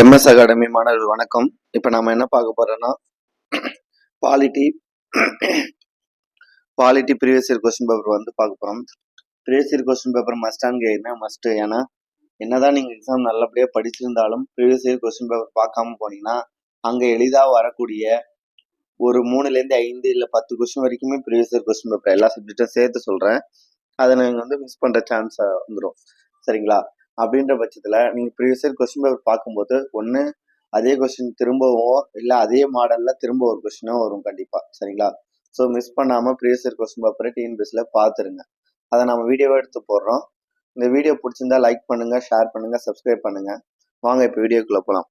MS academy மாணவர்கள் வணக்கம். இப்போ நாம என்ன பார்க்க போறோம்னா polity polity previous year question paper வந்து பார்க்க போறோம். Previous year question paper must and must ஏன்னா என்னதான் நீங்க எக்ஸாம் நல்லபடியா படிச்சிருந்தாலும் ப்ரீவியஸ் இயர் கொஸ்டின் பேப்பர் பார்க்காம போனீங்கன்னா அங்க எளிதா வரக்கூடிய ஒரு மூணுல இருந்து ஐந்து இல்ல பத்து கொஸ்டின் வரைக்குமே ப்ரீவியஸ் இயர் கொஸ்டின் பேப்பர் எல்லா சப்ஜெக்டும் சேர்த்து சொல்றேன். அதை நீங்க வந்து மிஸ் பண்ற சான்ஸ் வந்துடும் சரிங்களா? அப்படின்ற பட்சத்தில் நீங்கள் ப்ரீவியஸ் இயர் கொஸ்டின் பேப்பர் பார்க்கும்போது ஒன்று அதே கொஸ்டின் திரும்பவோ இல்லை அதே மாடலில் திரும்ப ஒரு கொஸ்டினோ வரும் கண்டிப்பாக சரிங்களா? ஸோ மிஸ் பண்ணாமல் ப்ரீவியஸ் இயர் கொஸ்டின் பேப்பரை டிஎன்பிஎஸ்ல பார்த்துருங்க. அதை நம்ம வீடியோவை எடுத்து போடுறோம். இந்த வீடியோ பிடிச்சிருந்தா லைக் பண்ணுங்கள் ஷேர் பண்ணுங்கள் சப்ஸ்கிரைப் பண்ணுங்கள் வாங்க இப்போ வீடியோக்குள்ள போகலாம்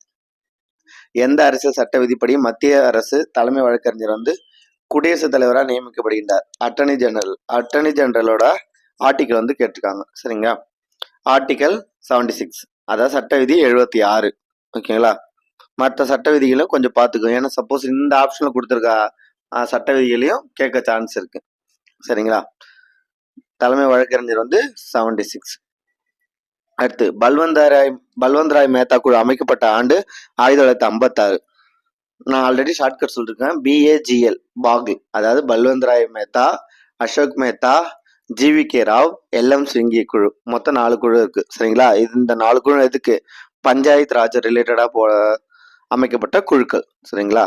எந்த அரசியல் சட்ட விதிப்படி மத்திய அரசு தலைமை வழக்கறிஞர் வந்து குடியரசுத் தலைவராக நியமிக்கப்படுகின்றார்? அட்டர்னி ஜெனரல் அட்டர்னி ஜெனரலோட ஆர்டிக்கல் வந்து கேட்டிருக்காங்க. சரிங்களா? ஆர்டிக்கல் செவன்டி சிக்ஸ் அதாவது சட்ட விதி எழுபத்தி ஆறு. ஓகேங்களா மற்ற சட்ட விதிகளும் கொஞ்சம் பார்த்துக்கோங்க ஏன்னா சப்போஸ் இந்த ஆப்ஷனில் கொடுத்துருக்கா சட்ட விதிகளையும் கேட்க சான்ஸ் இருக்கு. சரிங்களா? தலைமை வழக்கறிஞர் வந்து செவன்டி சிக்ஸ் அடுத்து பல்வந்த ராய் பல்வந்த் ராய் மேத்தா குழு அமைக்கப்பட்ட ஆண்டு ஆயிரத்தி தொள்ளாயிரத்தி ஐம்பத்தாறு. நான் ஆல்ரெடி ஷார்ட்கட் சொல்லியிருக்கேன் பிஏஜிஎல் பாகு அதாவது Balwant Rai Mehta Ashok Mehta GV K Rao LM Singhvi குழு. மொத்தம் நாலு குழு இருக்கு. சரிங்களா? இது இந்த நாலு குழு எதுக்கு? பஞ்சாயத்து ராஜ் ரிலேட்டடா போ அமைக்கப்பட்ட குழுக்கள். சரிங்களா?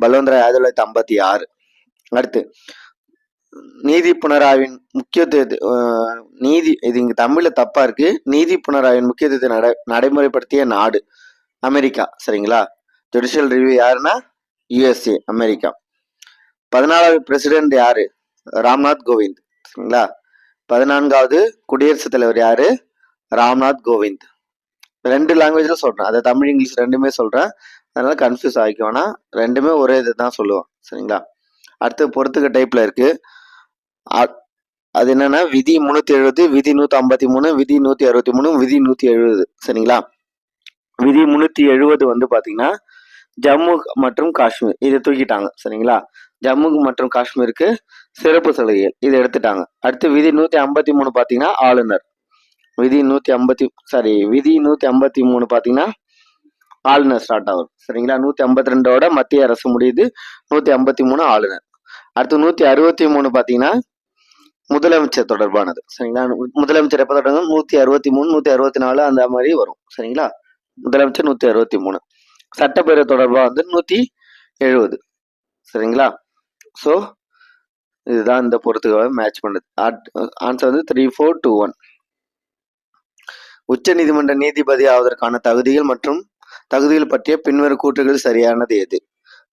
பல்வந்த் ஆயிரத்தி தொள்ளாயிரத்தி ஐம்பத்தி ஆறு. அடுத்து நீதி புனராய்வின் முக்கியத்துவத்தை நீதி இது இங்க தமிழ்ல தப்பா இருக்கு. நீதி புனராய்வின் முக்கியத்துவத்தை நடை நடைமுறைப்படுத்திய நாடு அமெரிக்கா. சரிங்களா? ஜுடிஷியல் ரிவ்யூ யாருன்னா? USA America. பதினாலாவது பிரசிடென்ட் யாரு? ராம்நாத் கோவிந்த். சரிங்களா? பதினான்காவது குடியரசுத் தலைவர் யாரு? ராம்நாத் கோவிந்த். ரெண்டு லாங்குவேஜ்ல சொல்றேன். அதை தமிழ் இங்கிலீஷ் ரெண்டுமே சொல்றேன். அதனால கன்ஃபியூஸ் ஆகிக்கும் ஆனால் ரெண்டுமே ஒரே இது தான் சொல்லுவோம். சரிங்களா? அடுத்து பொறுத்துக்க டைப்ல இருக்கு. அ- அது என்னன்னா விதி முன்னூத்தி எழுபது விதி நூத்தி ஐம்பத்தி மூணு விதி நூத்தி அறுபத்தி மூணு விதி நூத்தி எழுபது. சரிங்களா? விதி முன்னூத்தி எழுபது வந்து பாத்தீங்கன்னா ஜம்மு மற்றும் காஷ்மீர் இதை தூக்கிட்டாங்க. சரிங்களா? ஜம்மு மற்றும் காஷ்மீருக்கு சிறப்பு சலுகைகள் இதை எடுத்துட்டாங்க. அடுத்து விதி நூத்தி ஐம்பத்தி மூணு பாத்தீங்கன்னா ஆளுநர். விதி நூத்தி ஐம்பத்தி சாரி விதி நூத்தி ஐம்பத்தி மூணு பாத்தீங்கன்னா ஆளுநர் ஸ்டார்ட் ஆகும் சரிங்களா? நூத்தி ஐம்பத்தி ரெண்டோட மத்திய அரசு முடியுது. நூத்தி ஐம்பத்தி மூணு ஆளுநர். அடுத்து நூத்தி அறுபத்தி மூணு பாத்தீங்கன்னா முதலமைச்சர் தொடர்பானது. சரிங்களா? முதலமைச்சர் எப்ப தொடங்கும்? நூத்தி அறுபத்தி மூணு நூத்தி அறுபத்தி நாலு அந்த மாதிரி வரும். சரிங்களா? முதலமைச்சர் நூத்தி அறுபத்தி மூணு. சட்டப்பேரவை தொடர்பாக வந்து நூத்தி எழுபது. சரிங்களா? ஸோ இதுதான் இந்த பொறுத்துக்காக மேட்ச் பண்ணுது. ஆன்சர் வந்து த்ரீ ஃபோர் டூ ஒன் உச்ச நீதிமன்ற நீதிபதி ஆவதற்கான தகுதிகள் மற்றும் தகுதிகள் பற்றிய பின்வரும் கூற்றுகள் சரியானது எது?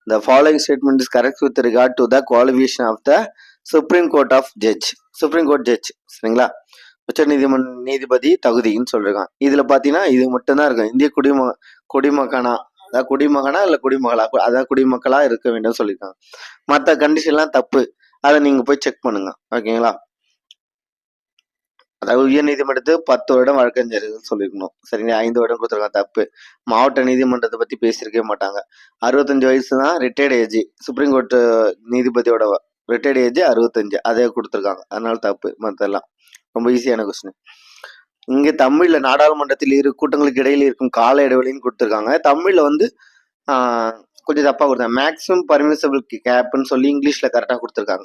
The following statement is correct with regard to the qualification of the supreme court of judge supreme court judge சரிங்களா? உச்ச நீதிமன்ற நீதிபதி தகுதின்னு சொல்லிருக்கான். இதுல பாத்தீங்கன்னா இது மட்டும்தான் இருக்கும். இந்திய குடிம குடிமகனா அதாவது குடிமகனா இல்லை குடிமகளா? அதான் அதாவது குடிமக்களா இருக்க வேண்டும் சொல்லியிருக்காங்க. மற்ற கண்டிஷன்லாம் தப்பு. அதை நீங்க போய் செக் பண்ணுங்க. ஓகேங்களா அதாவது உயர் நீதிமன்றத்து பத்து வருடம் வழக்கறிஞர்கள் சொல்லியிருக்கணும். சரிங்களா? ஐந்து வருடம் கொடுத்துருக்காங்க. தப்பு. மாவட்ட நீதிமன்றத்தை பத்தி பேசியிருக்கவே மாட்டாங்க. அறுபத்தஞ்சு வயசு தான் ரிட்டையர்ட் ஏஜ் சுப்ரீம் கோர்ட் நீதிபதியோட ரிட்டையர்ட் ஏஜ் அறுபத்தஞ்சு. அதே கொடுத்துருக்காங்க. அதனால தப்பு. மற்றெல்லாம் ரொம்ப ஈஸியான கொஸ்டின் இங்கே தமிழில் நாடாளுமன்றத்தில் இரு கூட்டங்களுக்கு இடையில் இருக்கும் கால இடைவெளின்னு கொடுத்துருக்காங்க. தமிழில் வந்து கொஞ்சம் தப்பாக கொடுத்தாங்க மேக்ஸிமம் பர்மிசபிள் கேப்னு சொல்லி இங்கிலீஷில் கரெக்டாக கொடுத்துருக்காங்க.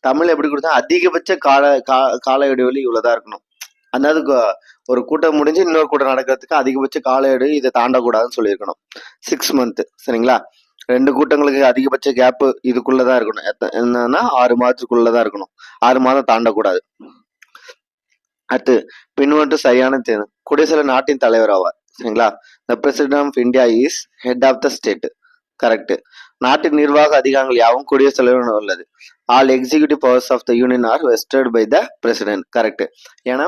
தமிழ் எப்படி கொடுத்தா அதிகபட்ச கால கா- கால இடைவெளி இவ்வளோதான் இருக்கணும். அதாவது ஒரு கூட்டம் முடிஞ்சு இன்னொரு கூட்டம் நடக்கிறதுக்கு அதிகபட்ச கால இடைவெளி இதை தாண்டக்கூடாதுன்னு சொல்லியிருக்கணும். சிக்ஸ் மந்த்து சரிங்களா? ரெண்டு கூட்டங்களுக்கு அதிகபட்ச கேப் இதுக்குள்ளதான் இருக்கணும். என்னன்னா ஆறு மாதத்துக்குள்ளதான் இருக்கணும். ஆறு மாதம் தாண்டக்கூடாது. அடுத்து பின்வந்து சரியான தேர்வு. குடியரசு நாட்டின் தலைவர் ஆவார் சரிங்களா? The president of India is head of the state correct நாட்டின் நிர்வாக அதிகாரங்கள் யாவும் குடியரசுத் தலைவர் உள்ளது. All executive powers of the union are vested by the president correct ஏன்னா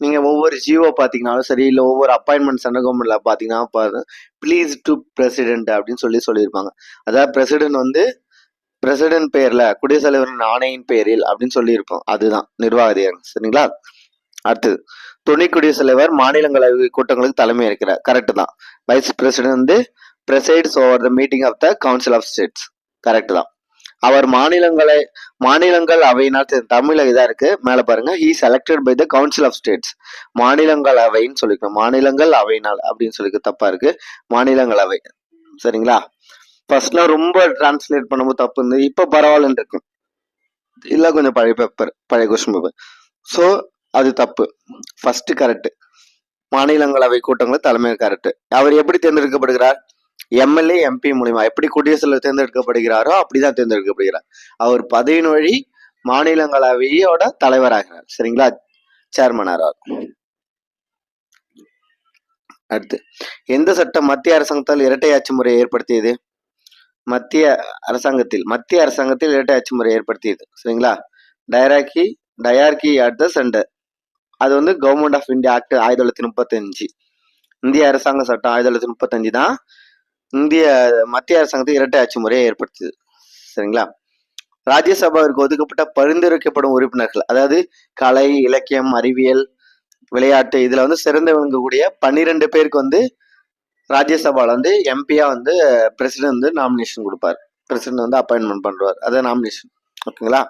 நீங்க ஒவ்வொரு ஜிஓ பாத்தீங்கன்னாலும் சரி இல்ல ஒவ்வொரு அப்பாயின்மெண்ட் சென்ட்ரல் கவர்மெண்ட்ல பாத்தீங்கன்னா ப்ளீஸ் டு பிரசிடென்ட் அப்படின்னு சொல்லி சொல்லியிருப்பாங்க. அதாவது பிரசிடென்ட் வந்து பிரசிடென்ட் பெயர்ல குடியரசுத் தலைவரின் ஆணையின் பெயரில் அப்படின்னு சொல்லியிருப்போம். அதுதான் நிர்வாக அதிகாரம் சரிங்களா? அடுத்தது துணை குடியரசுத் தலைவர் மாநிலங்களவை கூட்டங்களுக்கு தலைமை இருக்கிறார் கரெக்ட் தான். வைஸ் பிரசிடென்ட் வந்து presides over the meeting of the council of states correct தான். அவர் மாநிலங்களை மாநிலங்கள் அவையினால் தெ- தமிழ்ல இதா இருக்கு. மேலே பாருங்க. He selected by the council of states மாநிலங்கள் அவைன்னு சொல்லிக்கணும். மாநிலங்கள் அவையினால் அப்படின்னு சொல்லிக்க தப்பா இருக்கு. மாநிலங்களவை சரிங்களா? ஃபர்ஸ்ட்லாம் ரொம்ப டிரான்ஸ்லேட் பண்ணும்போது தப்பு இருந்து இப்போ பரவாயில்லன்னு இருக்கு. இல்லை கொஞ்சம் பழைய பேப்பர் பழைய கொஸ்டின் பேப்பர் ஸோ அது தப்பு. ஃபர்ஸ்ட் கரெக்ட் மாநிலங்களவை கூட்டங்கள் தலைமை கரெக்ட் அவர் எப்படி தேர்ந்தெடுக்கப்படுகிறார்? எம்எல்ஏ எம்பி மூலியமா. எப்படி குடியரசுல தேர்ந்தெடுக்கப்படுகிறாரோ அப்படிதான் தேர்ந்தெடுக்கப்படுகிறார். அவர் பதவியின் வழி மாநிலங்களவையோட தலைவராகிறார். சரிங்களா? சேர்மன் ஆகிறார் அடுத்து எந்த சட்டம் மத்திய அரசாங்கத்தால் இரட்டை ஆட்சி முறையை ஏற்படுத்தியது? மத்திய அரசாங்கத்தில் மத்திய அரசாங்கத்தில் இரட்டை ஆட்சி முறை ஏற்படுத்தியது. சரிங்களா? Dyarchy dyarchy at the centre அது வந்து கவர்மெண்ட் ஆஃப் இந்தியா ஆக்ட் ஆயிரத்தி தொள்ளாயிரத்தி முப்பத்தஞ்சு இந்திய அரசாங்க சட்டம் ஆயிரத்தி தொள்ளாயிரத்தி முப்பத்தஞ்சு தான் இந்திய மத்திய அரசாங்கத்தை இரட்டை ஆட்சி முறையை ஏற்படுத்தியது சரிங்களா? ராஜ்யசபாவிற்கு ஒதுக்கப்பட்ட பரிந்துரைக்கப்படும் உறுப்பினர்கள் அதாவது கலை இலக்கியம் அறிவியல் விளையாட்டு இதுல வந்து சிறந்து விளங்கக்கூடிய பன்னிரெண்டு பேருக்கு வந்து ராஜ்யசபால வந்து எம்பியா வந்து பிரசிடென்ட் வந்து நாமினேஷன் கொடுப்பார். பிரசிடென்ட் வந்து அப்பாயின்மெண்ட் பண்ணுவார் அதான் நாமினேஷன் ஓகேங்களா?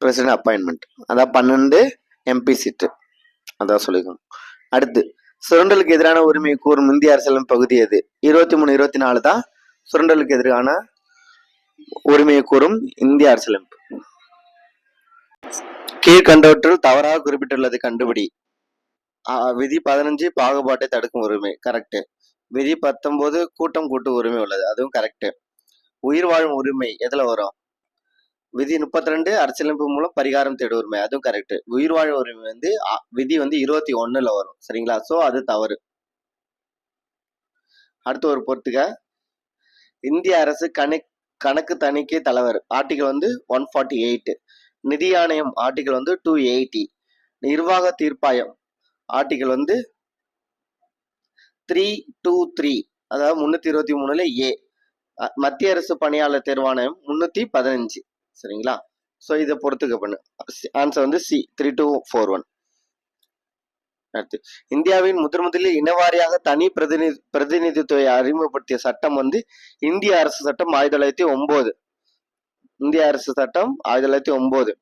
பிரசிடென்ட் அப்பாயின்மெண்ட் அதான் பன்னெண்டு எம்பி சீட்டு அதான் சொல்லிக்கணும் அடுத்து சுரண்டலுக்கு எதிரான உரிமை கூறும் இந்திய அரசியலம் பகுதி எது? இருபத்தி மூணு இருபத்தி நாலு தான் சுரண்டலுக்கு எதிரான உரிமையை கூறும் இந்திய அரசியலமைப்பு கீழ்கண்டவற்றில் தவறாக குறிப்பிட்டுள்ளது கண்டுபிடி. விதி பதினஞ்சு பாகுபாட்டை தடுக்கும் உரிமை. கரெக்டு விதி பத்தொன்பது கூட்டம் கூட்டு உரிமை உள்ளது. அதுவும் கரெக்டு உயிர் வாழும் உரிமை எதுல வரும்? விதி முப்பத்தி ரெண்டு அரசியலமைப்பு மூலம் பரிகாரம் தேட உரிமை அதுவும் கரெக்ட் உயிர் வாழும் உரிமை வந்து விதி வந்து இருபத்தி ஒண்ணுல வரும். சரிங்களா? சோ அது தவறு. அடுத்து ஒரு பொறுத்துக்க இந்திய அரசு கணக் கணக்கு தணிக்கை தலைவர். ஆர்டிகல் வந்து ஒன் ஃபார்ட்டி எயிட் நிதி ஆணையம் ஆர்டிகல் வந்து டூ எயிட்டி. நிர்வாக தீர்ப்பாயம் ஆர்டிகல் வந்து த்ரீ டூ த்ரீ. அதாவது முன்னூத்தி இருபத்தி மூணுல ஏ. மத்திய அரசு பணியாளர் தேர்வாணையம் முன்னூத்தி பதினஞ்சு. சரிங்களா? ஸோ இதை பொறுத்துக்க பண்ணு. ஆன்சர் வந்து C three two four one அடுத்து இந்தியாவின் முதன் முதலில் இனவாரியாக தனி பிரதிநிதி பிரதிநிதித்துவை அறிமுகப்படுத்திய சட்டம் வந்து இந்திய அரசு சட்டம் ஆயிரத்தி தொள்ளாயிரத்தி ஒன்பது இந்திய அரசு சட்டம் ஆயிரத்தி தொள்ளாயிரத்தி ஒன்பது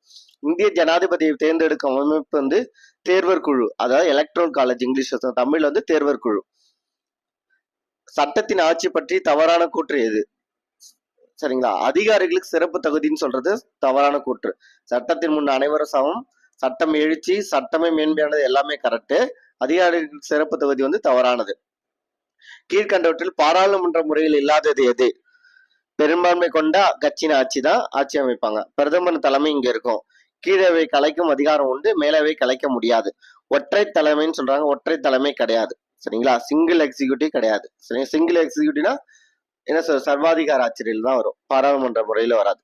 இந்திய ஜனாதிபதியை தேர்ந்தெடுக்கும் அமைப்பு வந்து தேர்வர் குழு அதாவது எலக்ட்ரல் காலேஜ் இங்கிலீஷ் தமிழ் வந்து தேர்வர் குழு. சட்டத்தின் ஆட்சி பற்றி தவறான கூற்று எது? சரிங்களா? அதிகாரிகளுக்கு சிறப்பு தகுதின்னு சொல்றது தவறான கூற்று. சட்டத்தின் முன் அனைவரும் சமம் சட்டம் எழுச்சி சட்டமே மேன்மையானது எல்லாமே கரெக்டு அதிகாரிகளுக்கு சிறப்பு தகுதி வந்து தவறானது. கீழ்கண்டவற்றில் பாராளுமன்ற முறையில் இல்லாதது எது? பெரும்பான்மை கொண்ட கட்சியின் ஆட்சி தான் ஆட்சி அமைப்பாங்க. பிரதமர் தலைமை இங்க இருக்கும். கீழவை கலைக்கும் அதிகாரம் உண்டு மேலவை கலைக்க முடியாது. ஒற்றை தலைமைன்னு சொல்றாங்க ஒற்றை தலைமை கிடையாது. சரிங்களா? சிங்கிள் எக்ஸிக்யூட்டிவ் கிடையாது. சரிங்களா சிங்கிள் எக்ஸிக்யூட்டிவ்னா என்ன சொல் சர்வாதிகார ஆட்சியில் தான் வரும். பாராளுமன்ற முறையில வராது.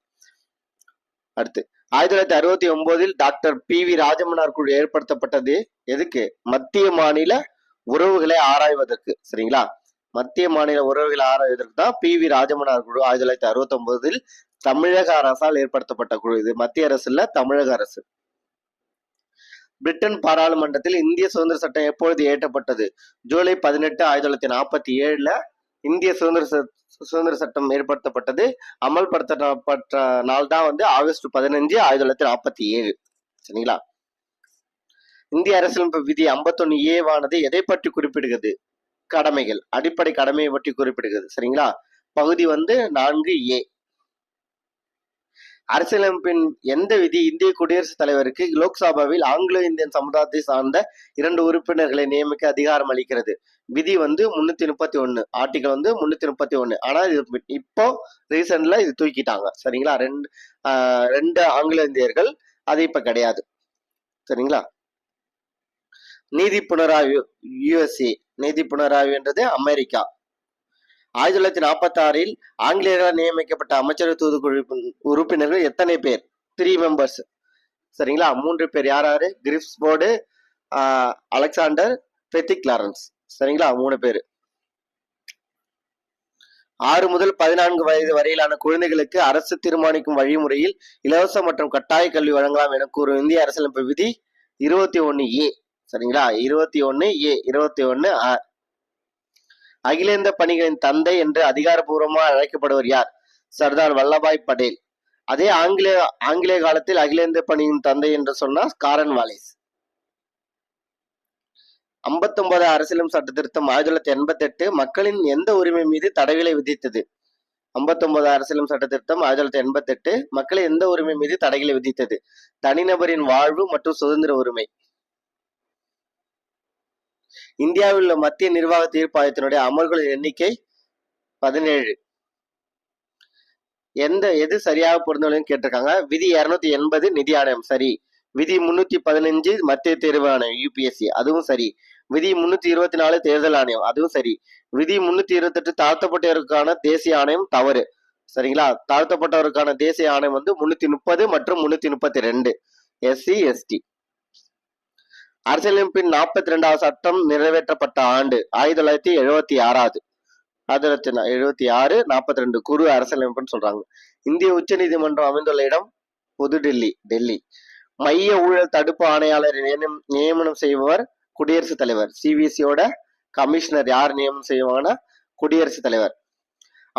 அடுத்து ஆயிரத்தி தொள்ளாயிரத்தி அறுபத்தி ஒன்பதில் டாக்டர் பி வி ராஜமன்னார் குழு ஏற்படுத்தப்பட்டது எதுக்கு? மத்திய மாநில உறவுகளை ஆராய்வதற்கு. சரிங்களா? மத்திய மாநில உறவுகளை ஆராய்வதற்கு தான் பி வி ராஜமன்னார் குழு ஆயிரத்தி தொள்ளாயிரத்தி அறுபத்தி ஒன்பதில் தமிழக அரசால் ஏற்படுத்தப்பட்ட குழு இது. மத்திய அரசு இல்ல தமிழக அரசு. பிரிட்டன் பாராளுமன்றத்தில் இந்திய சுதந்திர சட்டம் எப்பொழுது ஏற்றப்பட்டது? ஜூலை பதினெட்டு ஆயிரத்தி தொள்ளாயிரத்தி நாற்பத்தி ஏழுல இந்திய சுதந்திர ச- சுதந்திர சட்டம் ஏற்படுத்தப்பட்டது. அமல்படுத்தப்பட்ட நாள் தான் வந்து ஆகஸ்ட் பதினஞ்சு ஆயிரத்தி தொள்ளாயிரத்தி நாற்பத்தி ஏழு. சரிங்களா? இந்திய அரசியலமைப்பு விதி ஐம்பத்தொன்னு ஏவானது எதை பற்றி குறிப்பிடுகிறது? கடமைகள். அடிப்படை கடமையை பற்றி குறிப்பிடுகிறது. சரிங்களா? பகுதி வந்து நான்கு ஏ. அரசியலமைப்பின் எந்த விதி இந்திய குடியரசுத் தலைவருக்கு லோக்சபாவில் ஆங்கிலோ இந்தியன் சமுதாயத்தை சார்ந்த இரண்டு உறுப்பினர்களை நியமிக்க அதிகாரம் அளிக்கிறது. விதி வந்து முன்னூத்தி முப்பத்தி ஒன்னு ஆர்டிகல் வந்து முன்னூத்தி முப்பத்தி ஒன்னு ஆனா இது இப்போ ரீசெண்ட்ல இது தூக்கிட்டாங்க. சரிங்களா? ரெண்டு ரெண்டு ஆங்கில இந்தியர்கள் அது இப்ப கிடையாது. சரிங்களா? நீதி புனராய்வு யுஎஸ்ஏ நீதி புனராய்வுன்றது அமெரிக்கா. ஆயிரத்தி தொள்ளாயிரத்தி நாற்பத்தி ஆறில் ஆங்கிலேயர்களால் நியமிக்கப்பட்ட அமைச்சரவை தூதுக்குழு உறுப்பினர்கள் எத்தனை பேர்? த்ரீ மெம்பர்ஸ் சரிங்களா? மூன்று பேர் யார் யாரு? Cripps Alexander Pethick Lawrence. சரிங்களா? மூணு பேர். ஆறு முதல் பதினான்கு வயது வரையிலான குழந்தைகளுக்கு அரசு தீர்மானிக்கும் வழிமுறையில் இலவச மற்றும் கட்டாய கல்வி வழங்கலாம் என கூறும் இந்திய அரசியலமைப்பு விதி இருபத்தி ஒன்னு ஏ. சரிங்களா? இருபத்தி ஒன்னு ஏ இருபத்தி ஒன்னு அகில அகிலேந்த பணிகளின் தந்தை என்று அதிகாரபூர்வமாக அழைக்கப்படுவர் யார்? சர்தார் வல்லபாய் படேல். அதே ஆங்கிலேய ஆங்கிலேய காலத்தில் அகில பணியின் தந்தை என்று சொன்னா காரன் வாலிஸ். ஐம்பத்தொன்பது அரசியலும் சட்ட திருத்தம் ஆயிரத்தி தொள்ளாயிரத்தி எண்பத்தி எட்டு மக்களின் எந்த உரிமை மீது தடைகளை விதித்தது? ஐம்பத்தொன்பது அரசியலும் சட்ட திருத்தம் ஆயிரத்தி தொள்ளாயிரத்தி எண்பத்தி எட்டு மக்களின் எந்த உரிமை மீது தடைகளை விதித்தது? தனிநபரின் வாழ்வு மற்றும் சுதந்திர உரிமை. இந்தியாவில் உள்ள மத்திய நிர்வாக தீர்ப்பாயத்தினுடைய அமல்களின் எண்ணிக்கை பதினேழு. எந்த எது சரியாக பொருந்தவர்கள்னு கேட்டிருக்காங்க. விதி இருநூத்தி எண்பது நிதி ஆணையம். சரி. விதி முன்னூத்தி பதினஞ்சு மத்திய தேர்வு ஆணையம் யூபிஎஸ்சி அதுவும் சரி. விதி முன்னூத்தி இருபத்தி நாலு தேர்தல் ஆணையம். அதுவும் சரி. விதி முன்னூத்தி இருபத்தி எட்டு தாழ்த்தப்பட்டவருக்கான தேசிய ஆணையம் தவறு. சரிங்களா? தாழ்த்தப்பட்டவருக்கான தேசிய ஆணையம் வந்து முன்னூத்தி முப்பது மற்றும் முன்னூத்தி முப்பத்தி ரெண்டு. எஸ்சி எஸ்டி அரசியலமைப்பின் நாற்பத்தி ரெண்டாவது சட்டம் நிறைவேற்றப்பட்ட ஆண்டு ஆயிரத்தி தொள்ளாயிரத்தி எழுபத்தி ஆறாவது. ஆயிரத்தி தொள்ளாயிரத்தி எழுபத்தி ஆறு நாற்பத்தி ரெண்டு குறு அரசியலமைப்புன்னு சொல்றாங்க. இந்திய உச்ச நீதிமன்றம் அமைந்துள்ள இடம் புதுடெல்லி டெல்லி. மைய ஊழல் தடுப்பு ஆணையாளர் நியமனம் நியமனம் செய்பவர் குடியரசுத் தலைவர். சிபிசியோட கமிஷனர் யார் நியமனம் செய்வாங்கன்னா குடியரசுத் தலைவர்.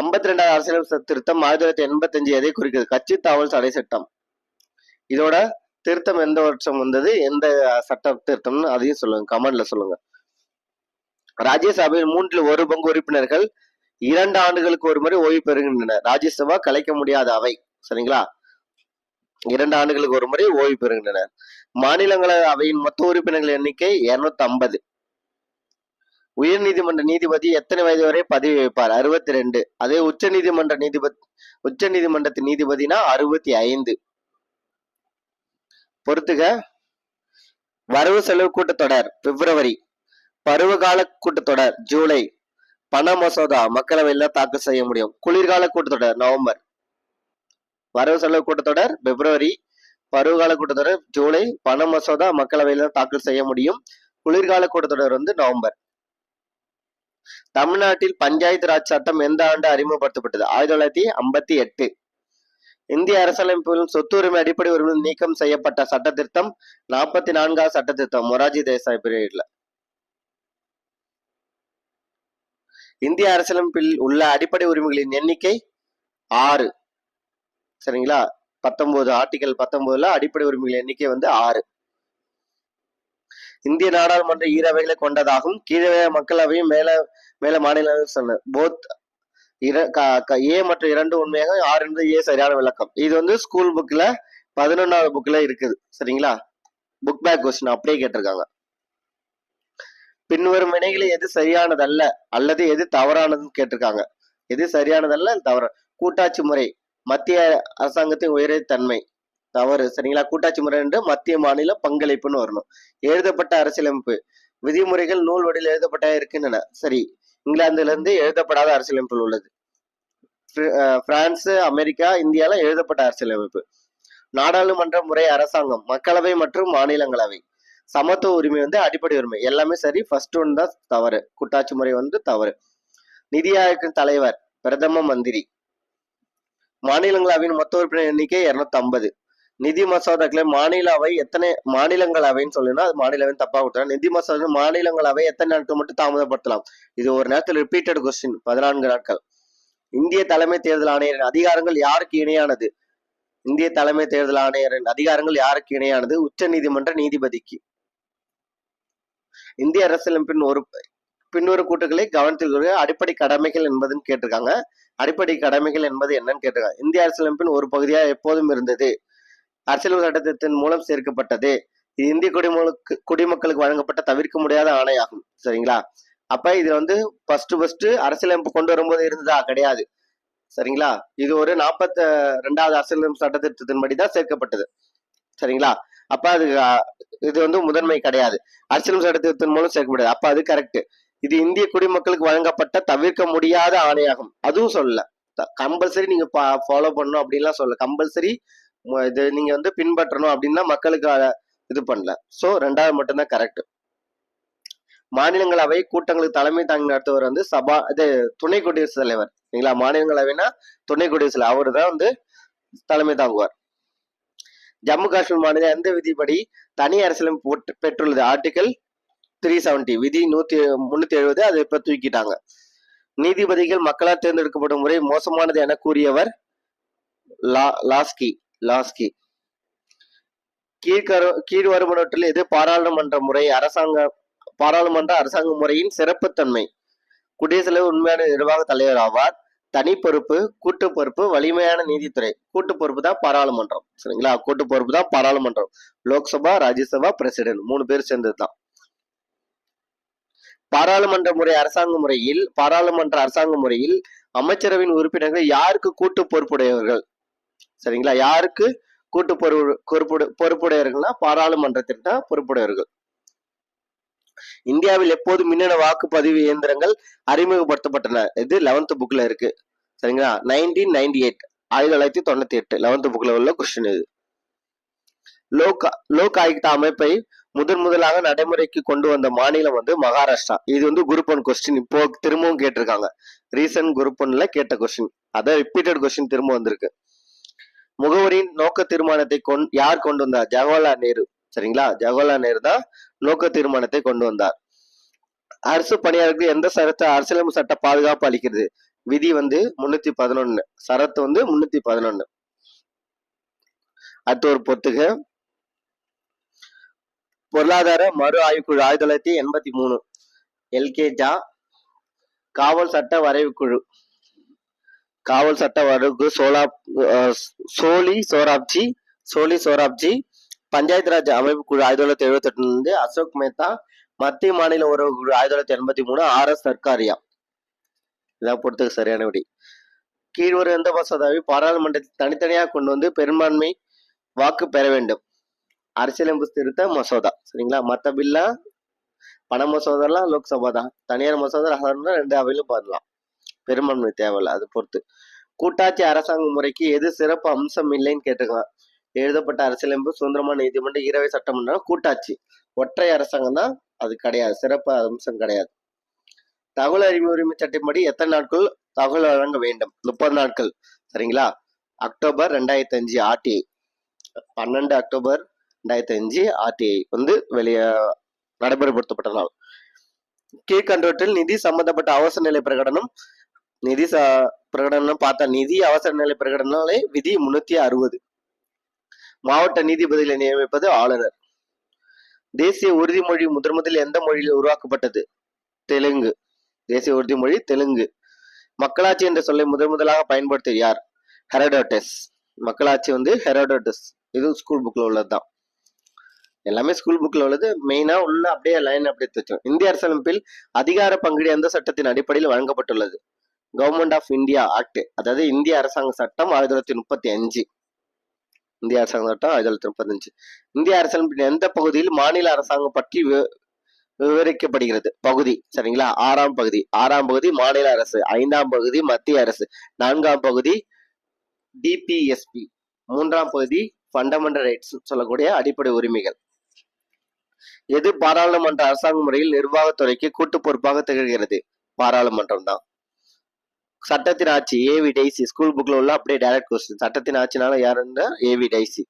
ஐம்பத்தி ரெண்டாவது அரசியலமைப்பு திருத்தம் ஆயிரத்தி தொள்ளாயிரத்தி எண்பத்தி அஞ்சு எதை குறிக்கிறது கட்சி தாவல் தடை சட்டம். இதோட திருத்தம் எந்த வருஷம் வந்தது? எந்த சட்ட திருத்தம்னு அதையும் சொல்லுங்க கமெண்ட்ல சொல்லுங்க. ராஜ்யசபையில் மூன்றில் ஒரு பங்கு உறுப்பினர்கள் இரண்டு ஆண்டுகளுக்கு ஒரு முறை ஓய்வு பெறுகின்றனர். ராஜ்யசபா கலைக்க முடியாத அவை சரிங்களா? இரண்டு ஆண்டுகளுக்கு ஒரு முறை ஓய்வு பெறுகின்றனர். மாநிலங்களவை அவையின் மொத்த உறுப்பினர்கள் எண்ணிக்கை இருநூத்தி ஐம்பது உயர் நீதிமன்ற நீதிபதி எத்தனை வயது வரை பதவி வைப்பார்? அறுபத்தி ரெண்டு. அதே உச்ச நீதிமன்ற நீதிபதி உச்ச நீதிமன்றத்தின் நீதிபதினா அறுபத்தி ஐந்து. பொறுத்துக. வரவு செலவு கூட்டத்தொடர் பிப்ரவரி. பருவகால கூட்டத்தொடர் ஜூலை. பண மசோதா மக்களவையில தாக்கல் செய்ய முடியும். குளிர்கால கூட்டத்தொடர் நவம்பர். வரவு செலவு கூட்டத்தொடர் பிப்ரவரி. பருவகால கூட்டத்தொடர் ஜூலை. பண மசோதா மக்களவையில தாக்கல் செய்ய முடியும். குளிர்கால கூட்டத்தொடர் வந்து நவம்பர். தமிழ்நாட்டில் பஞ்சாயத்து ராஜ் சட்டம் எந்த ஆண்டு அறிமுகப்படுத்தப்பட்டது? ஆயிரத்தி தொள்ளாயிரத்தி ஐம்பத்தி எட்டு. இந்திய அரசியலமைப்பில் சொத்துரிமை அடிப்படை உரிமை நீக்கம் செய்யப்பட்ட சட்ட திருத்தம் நாற்பத்தி நான்காவது சட்ட திருத்தம் மொராஜி தேசாய் பீரியட்ல. இந்திய அரசியலமைப்பில் உள்ள அடிப்படை உரிமைகளின் எண்ணிக்கை ஆறு. சரிங்களா? பத்தொன்பது ஆர்டிகல் பத்தொன்பதுல அடிப்படை உரிமைகள் எண்ணிக்கை வந்து ஆறு. இந்திய நாடாளுமன்ற ஈரவைகளை கொண்டதாகும் கீழே மக்களவையும் மேல மேல மாநில சொன்ன போத் ஏ மற்றும் இரண்டு உண்மையாக ஆறு என்பது ஏ சரியான விளக்கம். இது வந்து ஸ்கூல் புக்ல பதினொன்னாவது புக்ல இருக்குது. சரிங்களா? புக் பேக் கொஸ்டின் அப்படியே கேட்டிருக்காங்க. பின்வரும் வினைகளில் எது சரியானதல்ல அல்லது எது தவறானதுன்னு கேட்டிருக்காங்க. எது சரியானதல்ல தவறு. கூட்டாட்சி முறை மத்திய அரசாங்கத்தின் உயரிய தன்மை. தவறு. சரிங்களா? கூட்டாட்சி முறை என்று மத்திய மாநில பங்களிப்புன்னு வரணும். எழுதப்பட்ட அரசியலமைப்பு. விதிமுறைகள் நூல் வடிவில் எழுதப்பட்ட இருக்கின்றன. சரி. இங்கிலாந்துல இருந்து எழுதப்படாத அரசியலமைப்பு உள்ளது. பிரான்ஸ் அமெரிக்கா இந்தியால எழுதப்பட்ட அரசியலமைப்பு. நாடாளுமன்ற முறை அரசாங்கம் மக்களவை மற்றும் மாநிலங்களவை. சமத்துவ உரிமை வந்து அடிப்படை உரிமை. எல்லாமே சரி ஃபர்ஸ்ட் ஒன் தான் தவறு. கூட்டாட்சி முறை வந்து தவறு. நிதி ஆயோக்கின் தலைவர் பிரதம மந்திரி. மாநிலங்களவையின் மொத்த உறுப்பினர் எண்ணிக்கை இருநூத்தி ஐம்பது நிதி மசோதாக்களை மாநில அவை எத்தனை மாநிலங்களவைன்னு சொல்லுன்னா அது மாநிலவை தப்பா கொடுத்தா நிதி மசோதா மாநிலங்களவை எத்தனை நாட்கள் மட்டும் தாமதப்படுத்தலாம்? இது ஒரு நேரத்தில் ரிப்பீட்டட் கொஸ்டின் பதினான்கு நாட்கள். இந்திய தலைமை தேர்தல் ஆணையரின் அதிகாரங்கள் யாருக்கு இணையானது? இந்திய தலைமை தேர்தல் ஆணையரின் அதிகாரங்கள் யாருக்கு இணையானது? உச்ச நீதிமன்ற நீதிபதிக்கு. இந்திய அரசியலமைப்பின் ஒரு பின்வரும் கூட்டுகளை கவனத்தில் கொள்க அடிப்படை கடமைகள் என்பதுன்னு கேட்டிருக்காங்க. அடிப்படை கடமைகள் என்பது என்னன்னு கேட்டிருக்காங்க. இந்திய அரசியலமைப்பின் ஒரு பகுதியாக எப்போதும் இருந்தது. அரசியல் சட்டத்தின் மூலம் சேர்க்கப்பட்டது. இது இந்திய குடிமக்களுக்கு குடிமக்களுக்கு வழங்கப்பட்ட தவிர்க்க முடியாத ஆணையாகும். சரிங்களா? அப்ப இது வந்து ஃபர்ஸ்ட் ஃபர்ஸ்ட் அரசியலமைப்பு கொண்டு வரும்போது இருந்ததா? கிடையாது. சரிங்களா? இது ஒரு நாற்பத்த ரெண்டாவது அரசியலமைப்பு சட்டத்திட்டத்தின்படி தான் சேர்க்கப்பட்டது. சரிங்களா? அப்ப அது இது வந்து முதன்மை கிடையாது. அரசியலமைப்பு சட்டத்திட்டத்தின் மூலம் சேர்க்கப்படுது அப்ப அது கரெக்ட் இது இந்திய குடிமக்களுக்கு வழங்கப்பட்ட தவிர்க்க முடியாத ஆணையாகும். அதுவும் சொல்லல. கம்பல்சரி நீங்க ஃபாலோ பண்ணணும் அப்படின்லாம் சொல்லல. கம்பல்சரி இது நீங்க வந்து பின்பற்றணும் அப்படின்னா மக்களுக்கு இது பண்ணல. சோ ரெண்டாவது மட்டும்தான் கரெக்ட் மாநிலங்களவை கூட்டங்களுக்கு தலைமை தாங்கி நடத்துவர் வந்து சபா இது துணை குடியரசுத் தலைவர். சரிங்களா மாநிலங்களவைனா துணை குடியரசு அவரு அவர் தான் வந்து தலைமை தாங்குவார். ஜம்மு காஷ்மீர் மாநிலம் எந்த விதிப்படி தனி அரசியலமைப்பு போட்டு- பெற்றுள்ளது? ஆர்டிகல் த்ரீ செவன்டி விதி நூத்தி முன்னூத்தி எழுபது அதை இப்ப தூக்கிட்டாங்க. நீதிபதிகள் மக்களால் தேர்ந்தெடுக்கப்படும் முறை மோசமானது என கூறியவர் லா லாஸ்கி லாஸ்கி. கீழ்கரு கீழ் வருமானத்தில் எது பாராளுமன்ற முறை. அரசாங்க பாராளுமன்ற அரசாங்க முறையின் சிறப்புத்தன்மை. குடியரசுத் தலைவர் உண்மையான நிர்வாக தலைவர் ஆவார். தனி பொறுப்பு கூட்டு பொறுப்பு வலிமையான நீதித்துறை. கூட்டு பொறுப்பு தான் பாராளுமன்றம். சரிங்களா? கூட்டு பொறுப்பு தான் பாராளுமன்றம். லோக்சபா ராஜ்யசபா பிரசிடென்ட் மூணு பேர் சேர்ந்தது தான். பாராளுமன்ற முறை அரசாங்க முறையில் பாராளுமன்ற அரசாங்க முறையில் அமைச்சரவையின் உறுப்பினர்கள் யாருக்கு கூட்டு பொறுப்புடையவர்கள் சரிங்களா? யாருக்கு கூட்டு பொறுப்பு பொறுப்புடையவர்கள்னா பாராளுமன்றத்திற்கு தான் பொறுப்புடையவர்கள். இந்தியாவில் எப்போது மின்னணு வாக்குப்பதிவு இயந்திரங்கள் அறிமுகப்படுத்தப்பட்டன. இது லெவன்த் புக்ல இருக்கு. சரிங்களா? நைன்டீன் நைன்டி எயிட் ஆயிரத்தி தொள்ளாயிரத்தி தொண்ணூத்தி எட்டு லெவன்த் புக்ல உள்ள கொஸ்டின் இது. லோக் லோக் ஆயுக்தா அமைப்பை முதன் முதலாக நடைமுறைக்கு கொண்டு வந்த மாநிலம் வந்து மகாராஷ்டிரா. இது வந்து குரூப் ஒன் கொஸ்டின் இப்போ திரும்பவும் கேட்டிருக்காங்க. ரீசன்ட் குரூப் ஒன்ல கேட்ட கொஸ்டின் அதான் ரிப்பீட்டட் கொஸ்டின் திரும்ப வந்திருக்கு. முகவரியின் நோக்க தீர்மானத்தை கொண் யார் கொண்டு வந்தார்? ஜவஹர்லால் நேரு. சரிங்களா? ஜவஹர்லால் நேரு தான் நோக்க தீர்மானத்தை கொண்டு வந்தார். அரசு பணியாளருக்கு எந்த சரத்து அரசியலமைப்பு சட்ட பாதுகாப்பு அளிக்கிறது? விதி வந்து முன்னூத்தி பதினொன்னு. சரத்து வந்து முன்னூத்தி பதினொன்னு. அடுத்து ஒரு பொத்துக. பொருளாதார மறு ஆய்வுக்குழு ஆயிரத்தி தொள்ளாயிரத்தி எண்பத்தி மூணு. எல்கேஜா காவல் சட்ட வரைவு குழு காவல் சட்ட வரைவு சோலா அஹ், சோலி சோராப்ஜி சோலி சோராப்ஜி பஞ்சாயத்து ராஜ் அமைப்பு குழு ஆயிரத்தி தொள்ளாயிரத்தி எழுபத்தி எட்டுல இருந்து அசோக் மேத்தா மத்திய மாநில உறவு குழு ஆயிரத்தி தொள்ளாயிரத்தி எண்பத்தி மூணு ஆர் எஸ் சர்க்காரியா இதான் பொறுத்துக்கு சரியான விடி கீழ்வரும் எந்த மசோதாவை பாராளுமன்றத்தில் தனித்தனியாக கொண்டு வந்து பெரும்பான்மை வாக்கு பெற வேண்டும். அரசியலமைப்பு திருத்த மசோதா. சரிங்களா? மத்த பில்லா பண மசோதாலாம் லோக்சபா தான். தனியார் மசோதா ரெண்டு அவையிலும் பண்ணலாம் பெரும்பான்மை தேவையில்லை அது பொறுத்து. கூட்டாட்சி அரசாங்க முறைக்கு எது சிறப்பு அம்சம் இல்லைன்னு கேட்டுக்கலாம். எழுதப்பட்ட அரசியலமைப்பு சுதந்திரமான நீதிமன்றம் ஈரவை சட்டமன்றம் கூட்டாட்சி. ஒற்றை அரசாங்கம் தான் அது கிடையாது. சிறப்பு அம்சம் கிடையாது. தகவல் அறிவு உரிமை சட்டப்படி எத்தனை நாட்கள் தகவல் வழங்க வேண்டும்? முப்பது நாட்கள். சரிங்களா? அக்டோபர் ரெண்டாயிரத்தி அஞ்சு ஆர்டிஐ. பன்னெண்டு அக்டோபர் ரெண்டாயிரத்தி அஞ்சு ஆர்டிஐ வந்து வெளியே நடைமுறைப்படுத்தப்பட்ட நாள். கீழ்கண்டவற்றில் நிதி சம்பந்தப்பட்ட அவசர நிலை பிரகடனம். நிதி ச பிரகடனம் பார்த்தா நிதி அவசர நிலை பிரகடனாலே விதி முன்னூத்தி அறுபது. மாவட்ட நீதிபதிகளை நியமிப்பது ஆளுநர். தேசிய உறுதிமொழி முதன் முதலில் எந்த மொழியில் உருவாக்கப்பட்டது? தெலுங்கு. தேசிய உறுதிமொழி தெலுங்கு. மக்களாட்சி என்ற சொல்லை முதன் முதலாக பயன்படுத்திய யார்? ஹெரோடோட்டஸ். மக்களாட்சி வந்து ஹெரோடோட்டஸ். இது ஸ்கூல் புக்ல உள்ளதுதான். எல்லாமே ஸ்கூல் புக்ல உள்ளது. மெயினா உள்ள அப்படியே லைன் அப்படியே தச்சோம் இந்திய அரசியலமைப்பில் அதிகார பங்கீடு எந்த சட்டத்தின் அடிப்படையில் வழங்கப்பட்டுள்ளது? கவர்மெண்ட் ஆஃப் இந்தியா ஆக்ட் அதாவது இந்திய அரசாங்க சட்டம் ஆயிரத்தி தொள்ளாயிரத்தி முப்பத்தி அஞ்சு. இந்திய அரசாங்கம் சட்டம் ஆயிரத்தி தொள்ளாயிரத்தி முப்பத்தஞ்சு இந்திய அரசாங்கம் எந்த பகுதியில் மாநில அரசாங்கம் பற்றி வி- விவரிக்கப்படுகிறது? பகுதி சரிங்களா? ஆறாம் பகுதி. ஆறாம் பகுதி மாநில அரசு. ஐந்தாம் பகுதி மத்திய அரசு. நான்காம் பகுதி டிபிஎஸ்பி மூன்றாம் பகுதி ஃபண்டமெண்டல் ரைட்ஸ் சொல்லக்கூடிய அடிப்படை உரிமைகள். எது பாராளுமன்ற அரசாங்க முறையில் நிர்வாகத்துறைக்கு கூட்டு பொறுப்பாக திகழ்கிறது? பாராளுமன்றம் தான். சட்டத்தின் ஆட்சி ஏவி டைசி ஸ்கூல் புக்ல உள்ள அப்படியே டைரக்ட் கொஸ்டின் சட்டத்தின் ஆட்சினால யாருன்னா ஏவி டைசி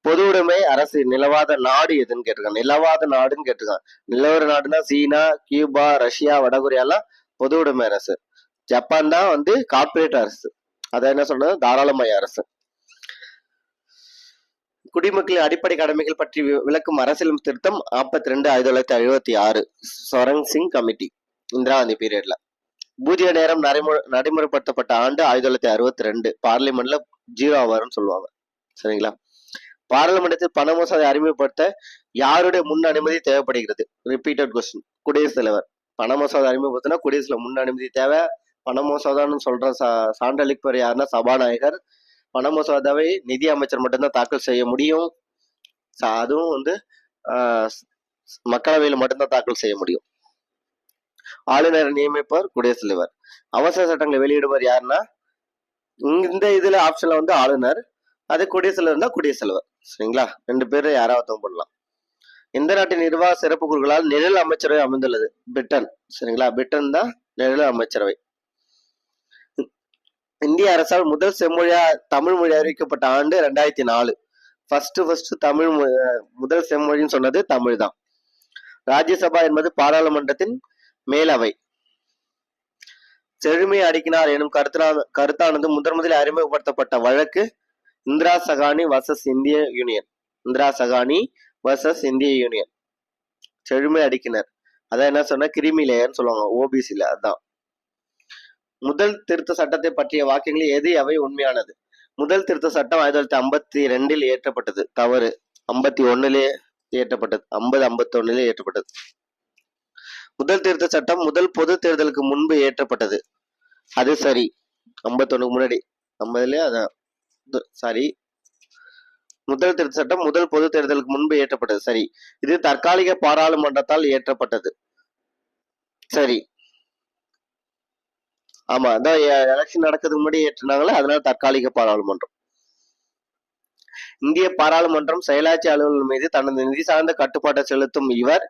பொது உடைமை அரசு நிலவாத நாடு எதுன்னு கேட்டிருக்காங்க. நிலவாத நாடுன்னு கேட்டிருக்காங்க. நிலவர நாடுனா சீனா கியூபா ரஷ்யா வடகொரியாலாம் பொது உடைமை அரசு. ஜப்பான் தான் வந்து கார்ப்பரேட் அரசு. அதை என்ன சொல்றது? தாராளமய அரசு. குடிமக்களின் அடிப்படை கடமைகள் பற்றி வி- விளக்கும் அரசியல் திருத்தம் நாற்பத்தி ரெண்டு ஆயிரத்தி தொள்ளாயிரத்தி எழுபத்தி ஆறு. சொரங் சிங் கமிட்டி. இந்திரா காந்தி பீரியட்ல பூஜ்ய நேரம் நடைமுறை நடைமுறைப்படுத்தப்பட்ட ஆண்டு ஆயிரத்தி தொள்ளாயிரத்தி அறுபத்தி ரெண்டு. பார்லிமெண்ட்ல ஜீரோ அவர்னு சொல்லுவாங்க. சரிங்களா? பாராளுமன்றத்தில் பண மோசடி அறிமுகப்படுத்த யாருடைய முன் அனுமதி தேவைப்படுகிறது? ரிப்பீட்டட் கொஸ்டின் குடியரசுத் தலைவர். பண மோசடி அறிமுகப்படுத்தினா குடியரசுல முன் அனுமதி தேவை. பண மசோதான்னு சொல்ற சா சான்றளிப்பவர் யாருன்னா சபாநாயகர். பண மசோதாவை நிதி அமைச்சர் மட்டும்தான் தாக்கல் செய்ய முடியும். அதுவும் வந்து ஆஹ், மட்டும்தான் தாக்கல் செய்ய முடியும். ஆளுநரை நியமிப்பவர் குடியரசுத் தலைவர் அவசர சட்டங்களை வெளியிடுவர் யாருன்னா இந்த இதுல ஆப்ஷன்ல வந்து ஆளுநர் அது குடியரசுத் தலைவர் இருந்தா குடியரசுத் தலைவர் சரிங்களா? ரெண்டு பேரும் யாராவது பண்ணலாம் இந்த நாட்டின் நிர்வாக சிறப்பு குழுக்களால் நிழல் அமைச்சரவை அமைந்துள்ளது. பிரிட்டன். சரிங்களா? பிரிட்டன் தான் நிழல் அமைச்சரவை. இந்திய அரசால் முதல் செம்மொழியா தமிழ் மொழி அறிவிக்கப்பட்ட ஆண்டு ரெண்டாயிரத்தி நாலு. ஃபர்ஸ்ட் ஃபர்ஸ்ட் தமிழ் முதல் செம்மொழின்னு சொன்னது தமிழ் தான். ராஜ்யசபா என்பது பாராளுமன்றத்தின் மேலவை. செழுமை அடிக்கினார் எனும் கருத்தா கருத்தானது முதன் முதலில் அறிமுகப்படுத்தப்பட்ட வழக்கு இந்திரா சகானி வர்சஸ் இந்திய யூனியன் இந்திரா சகானி வர்சஸ் இந்திய யூனியன் செழுமை அடுக்கினர். அதான் என்ன சொன்னா கிரிமி லேயர்னு சொல்லுவாங்க ஓபிசில அதான். முதல் திருத்த சட்டத்தை பற்றிய வாக்கியங்களில் எது எவை உண்மையானது? முதல் திருத்த சட்டம் ஆயிரத்தி தொள்ளாயிரத்தி ஐம்பத்தி ரெண்டில் இயற்றப்பட்டது. தவறு. ஐம்பத்தி ஒண்ணுலே இயற்றப்பட்டது. ஐம்பது ஐம்பத்தி ஒண்ணுல இயற்றப்பட்டது. முதல் திருத்த சட்டம் முதல் பொது தேர்தலுக்கு முன்பு ஏற்றப்பட்டது. அது சரி. ஐம்பத்தொன்னுக்கு முன்னாடி. ஐம்பதுலயே அதான். சாரி. முதல் திருத்த சட்டம் முதல் பொது தேர்தலுக்கு முன்பு ஏற்றப்பட்டது. சரி. இது தற்காலிக பாராளுமன்றத்தால் ஏற்றப்பட்டது. சரி. ஆமா. அதான் எலெக்ஷன் நடக்கிறதுக்கு முன்னாடி ஏற்றினாங்களே அதனால தற்காலிக பாராளுமன்றம். இந்திய பாராளுமன்றம் செயலாட்சி அலுவலர்கள் மீது தனது நிதி சார்ந்த கட்டுப்பாட்டை செலுத்தும் இவர்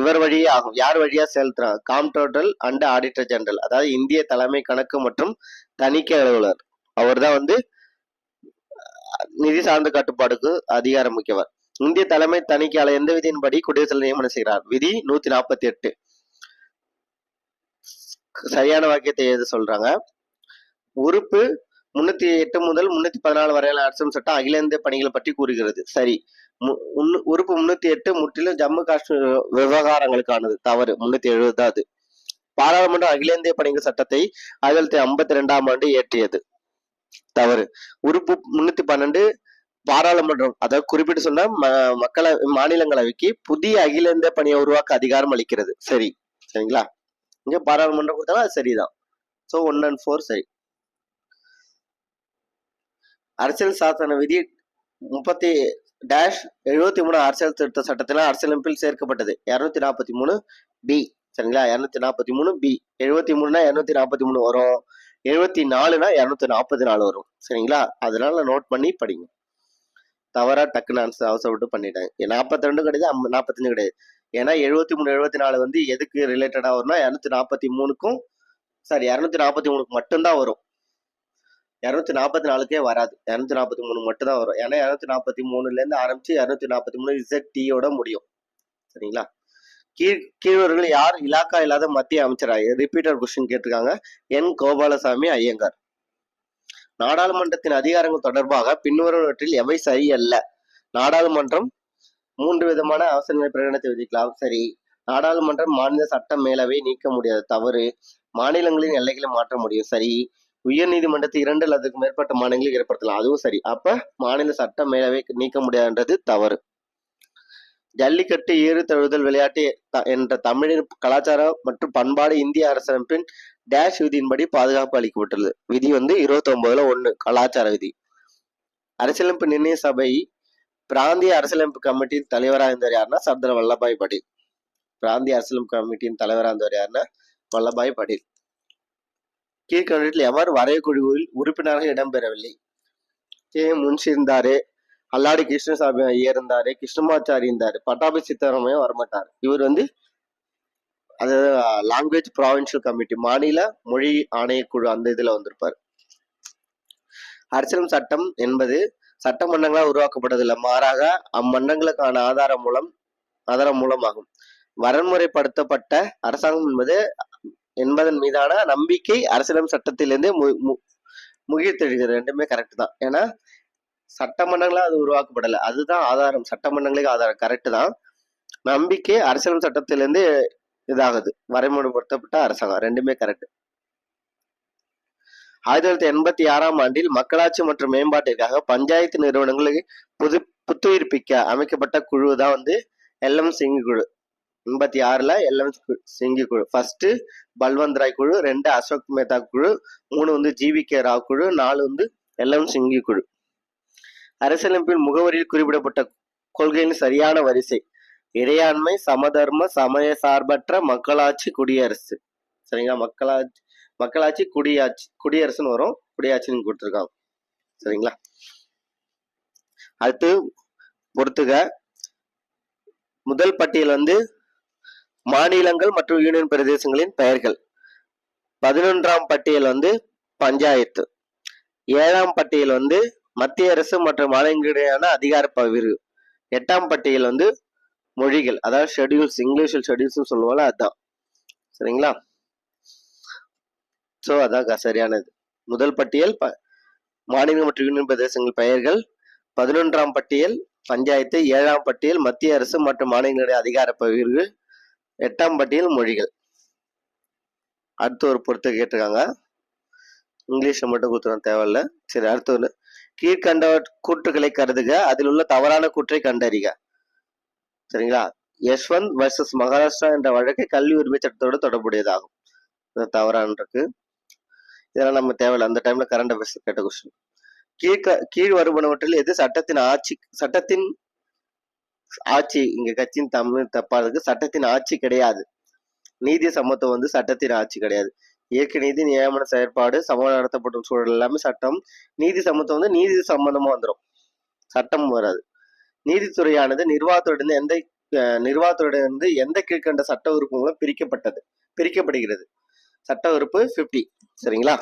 இவர் வழியே ஆகும். யார் வழியா செலுத்துறாங்க காம்டோட்டல் அண்ட் ஆடிட்டர் ஜெனரல். அதாவது இந்திய தலைமை கணக்கு மற்றும் தணிக்கை அலுவலர். அவர் தான் வந்து நிதி சார்ந்த கட்டுப்பாடுக்கு அதிகாரம் முக்கியவர் இந்திய தலைமை தணிக்கையாளர் எந்த விதியின்படி குடியரசு நியமனம் செய்கிறார்? விதி நூத்தி நாற்பத்தி எட்டு சரியான வாக்கியத்தை எது சொல்றாங்க? உறுப்பு முன்னூத்தி எட்டு முதல் முன்னூத்தி பதினாலு வரையான அரசியல் சட்டம் அகில இந்திய பணிகள் பற்றி கூறுகிறது. சரி. மு- உறுப்பு முன்னூத்தி எட்டு முற்றிலும் ஜம்மு காஷ்மீர் விவகாரங்களுக்கானது. தவறு. முன்னூத்தி எழுபது அது. பாராளுமன்றம் அகில இந்திய பணிகள் சட்டத்தை ஆயிரத்தி தொள்ளாயிரத்தி ஐம்பத்தி ரெண்டாம் ஆண்டு இயற்றியது. தவறு. உறுப்பு முன்னூத்தி பன்னெண்டு பாராளுமன்றம் அதாவது குறிப்பிட்டு சொன்னா ம- மக்கள மாநிலங்களவைக்கு புதிய அகில இந்திய பணியை உருவாக்க அதிகாரம் அளிக்கிறது. சரி. சரிங்களா? இங்க பாராளுமன்றம் கொடுத்தாலும் அது சரிதான். சோ ஒன் அண்ட் ஃபோர் சரி. அரசியல் சாசன விதி முப்பத்தி டேஷ் எழுபத்தி மூணு அரசியல் திருத்த சட்டத்தில் அரசியலமைப்பில் சேர்க்கப்பட்டது. இரநூத்தி நாற்பத்தி மூணு பி சரிங்களா? இரநூத்தி நாற்பத்தி மூணு பி எழுபத்தி மூணுனா இரநூத்தி நாற்பத்தி மூணு வரும். எழுபத்தி நாலுனா இரநூத்தி நாற்பத்தி நாலு வரும். சரிங்களா? அதனால நோட் பண்ணி படிங்க. தவறா டக்குன்னு ஆன்சர் அவசரப்பட்டு பண்ணிட்டேன். நாற்பத்தி ரெண்டு கிடையாது நாற்பத்தஞ்சு கிடையாது. ஏன்னா எழுபத்தி மூணு எழுபத்தி நாலு வந்து எதுக்கு ரிலேட்டடா வரும்னா இரநூத்தி நாற்பத்தி மூணுக்கும் சாரி இரநூத்தி நாற்பத்தி மூணுக்கு மட்டும்தான் வரும். இரநூத்தி நாற்பத்தி நாலுக்கே வராது. இரநூத்தி நாற்பத்தி மூணு மட்டும் தான் வரும். ஏன்னா இரநூத்தி நாற்பத்தி மூணுலேருந்து ஆரம்பிச்சு இரநூத்தி நாற்பத்தி மூணு இசட் டியோட முடியும். சரிங்களா? கீழ் கீழவர்கள் யார்? இலாக்கா இல்லாத மத்திய அமைச்சராக ரிப்பீட்டர் கொஸ்டின் கேட்டிருக்காங்க. என் கோபாலசாமி ஐயங்கார். நாடாளுமன்றத்தின் அதிகாரங்கள் தொடர்பாக பின்வருவற்றில் எவை சரியல்ல? நாடாளுமன்றம் மூன்று விதமான அவசர நிலை பிரகடனத்தை விதிக்கலாம். சரி. நாடாளுமன்றம் மாநில சட்ட மேலவை நீக்க முடியாது தவறு. மாநிலங்களின் எல்லைகளை மாற்ற முடியும். சரி. உயர்நீதிமன்றத்தில் இரண்டு அல்லதுக்கு மேற்பட்ட மாநிலங்களில் ஏற்படுத்தலாம். அதுவும் சரி. அப்ப மாநில சட்ட மேலவை நீக்க முடியாதுன்றது தவறு. ஜல்லிக்கட்டு ஏறு தழுவுதல் விளையாட்டு த- என்ற தமிழின் கலாச்சாரம் மற்றும் பண்பாடு இந்திய அரசமைப்பின் டேஷ் விதியின்படி பாதுகாப்பு அளிக்கப்பட்டுள்ளது. விதி வந்து இருபத்தி ஒன்பதுல ஒண்ணு கலாச்சார விதி. அரசியலமைப்பு நிர்ணய சபை பிராந்திய அரசியலமைப்பு கமிட்டியின் தலைவராக இருந்தவர் யாருன்னா சர்தார் வல்லபாய் படேல் பிராந்திய அரசியலமைப்பு கமிட்டியின் தலைவராக இருந்தவர் யாருன்னா வல்லபாய் படேல் கீழ்கண்டத்தில் எவர் வரைகுழுவில் உறுப்பினராக இடம்பெறவில்லை. கே. முன்ஷி இருந்தாரு அல்லாடி கிருஷ்ணசாமி ஐயர் இருந்தாரு கிருஷ்ணமாச்சாரி இருந்தாரு பட்டாபி சித்தராமையும் வரமாட்டார். இவர் வந்து அது லாங்குவேஜ் ப்ராவின்சியல் கமிட்டி மாநில மொழி ஆணையக்குழு அந்த இதுல வந்திருப்பார். அரசியல் சட்டம் என்பது சட்டமன்றங்களால் உருவாக்கப்பட்டதில்லை மாறாக அம்மன்றங்களுக்கான ஆதாரம் மூலம் ஆதாரம் மூலமாகும். வரன்முறைப்படுத்தப்பட்ட அரசாங்கம் என்பது என்பதன் மீதான நம்பிக்கை அரசியலம் சட்டத்திலிருந்து மு மு- முகிழ்த்தெழுகிறது ரெண்டுமே கரெக்ட் தான். ஏன்னா சட்டமன்றங்களா அது உருவாக்கப்படலை. அதுதான் ஆதாரம். சட்டமன்றங்களுக்கு ஆதாரம். கரெக்ட் தான். நம்பிக்கை அரசியலம் சட்டத்திலிருந்து இதாகுது. வரைமுறைப்படுத்தப்பட்ட அரசாங்கம். ரெண்டுமே கரெக்ட் ஆயிரத்தி தொள்ளாயிரத்தி எண்பத்தி ஆறாம் ஆண்டில் மக்களாட்சி மற்றும் மேம்பாட்டிற்காக பஞ்சாயத்து நிறுவனங்களுக்கு புது புத்துயிர்ப்பிக்க அமைக்கப்பட்ட குழு தான் வந்து எல் எம் சிங் குழு. எண்பத்தி ஆறுல எல்எம் சிங்கி குழு. ஃபர்ஸ்ட் பல்வந்த் ராய் குழு ரெண்டு அசோக் மேத்தா குழு மூணு வந்து ஜிவி கே ராவ் குழு நாலு வந்து எல்எம் சிங்கி குழு. அரசியலமைப்பின் முகவரியில் குறிப்பிடப்பட்ட கொள்கையின் சரியான வரிசை. இறையாண்மை சமதர்ம சமய சார்பற்ற மக்களாட்சி குடியரசு. சரிங்களா? மக்களாட்சி மக்களாட்சி குடியாட்சி குடியரசுன்னு வரும். குடியாட்சின்னு கொடுத்துருக்காங்க. சரிங்களா? அடுத்து பொறுத்துக. முதல் பட்டியல் வந்து மாநிலங்கள் மற்றும் யூனியன் பிரதேசங்களின் பெயர்கள். பதினொன்றாம் பட்டியல் வந்து பஞ்சாயத்து. ஏழாம் பட்டியல் வந்து மத்திய அரசு மற்றும் மாநிலங்களிடையான அதிகார பகிர்வு எட்டாம் பட்டியல் வந்து மொழிகள் அதாவது ஷெட்யூல்ஸ் இங்கிலீஷில் ஷெடியூல்ஸ் சொல்லுவோம்ல அதுதான் சரிங்களா? ஸோ அதான் சரியானது. முதல் பட்டியல் ப மாநில மற்றும் யூனியன் பிரதேசங்கள் பெயர்கள். பதினொன்றாம் பட்டியல் பஞ்சாயத்து. ஏழாம் பட்டியல் மத்திய அரசு மற்றும் மாநிலங்களுடைய அதிகார பகிர்வு எட்டாம் பட்டியல் மொழிகள். அடுத்த ஒரு பொறுத்து கேட்டிருக்காங்க. இங்கிலீஷ்ல மட்டும் கொடுத்துருவோம் தேவையில்ல. சரி அடுத்து ஒன்று கீழ்கண்ட கூற்றுகளை கருதுக அதில் உள்ள தவறான கூற்றை கண்டறிக. சரிங்களா? யஷ்வந்த் வர்சஸ் மகாராஷ்டிரா என்ற வழக்கு கல்வி உரிமை சட்டத்தோடு தொடர்புடையதாகும். இது தவறான இருக்கு. இதெல்லாம் நம்ம தேவையில்ல. அந்த டைம்ல கரண்ட் அஃபேர்ஸ் கேட்ட கொஸ்டின் கீழ் கீழ் வருவனவற்றில் எது சட்டத்தின் ஆட்சி சட்டத்தின் ஆட்சி இங்க கட்சியின் தமிழ் தப்பா இருக்கு சட்டத்தின் ஆட்சி கிடையாது. நீதி சமத்துவம் வந்து சட்டத்தின் ஆட்சி கிடையாது. இயற்கை நீதி நியமன செயற்பாடு சம நடத்தப்படும் சூழல் எல்லாமே சட்டம். நீதி சமத்துவம் வந்து நீதி சம்பந்தமா வந்துடும் சட்டம் வராது. நீதித்துறையானது நிர்வாகத்துடன் எந்த நிர்வாகத்துடன் எந்த கீழ்கண்ட சட்ட உறுப்புகளும் பிரிக்கப்பட்டது பிரிக்கப்படுகிறது. சட்ட உறுப்பு 50 சரிங்களா?